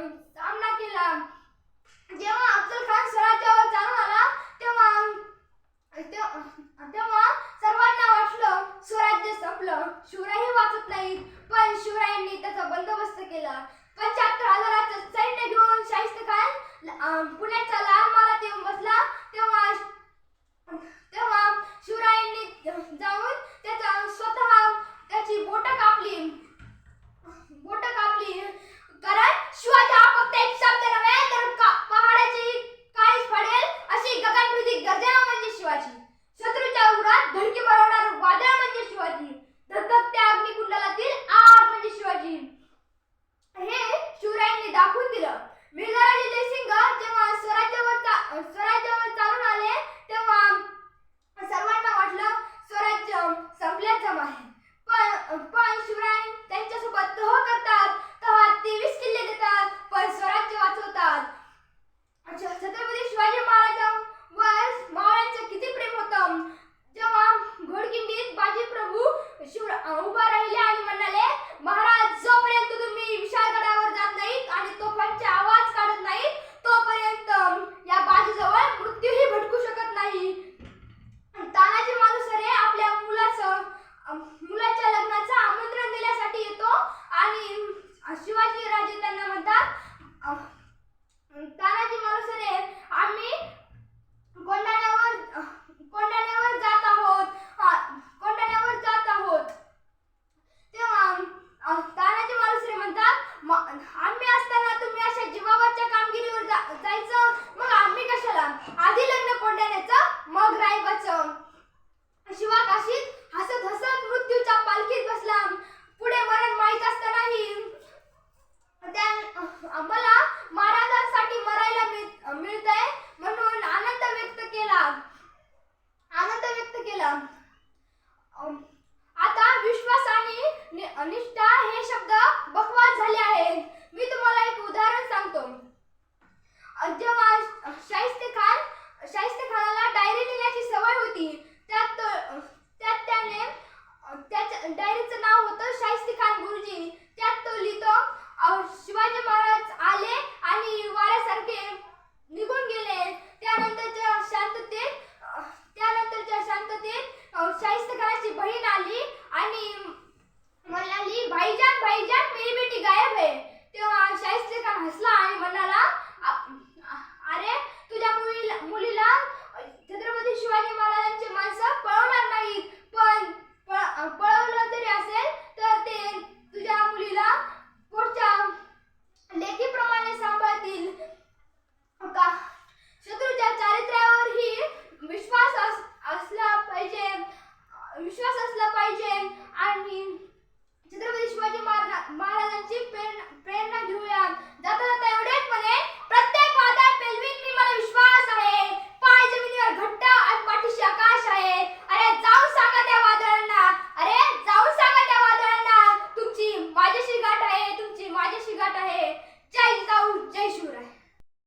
सामना केला. जेव्हा अब्दुल खान स्वराज्यावर चालून आला तेव्हा तेव्हा सर्वांना वाटलं स्वराज्य संपलं. शिवरायही वाचत नाहीत पण शिवरायांनी त्याचा बंदोबस्त केला. पंच्याहत्तर हजाराचं सैन्य घेऊन शाहिस्त खान पुण्यात how about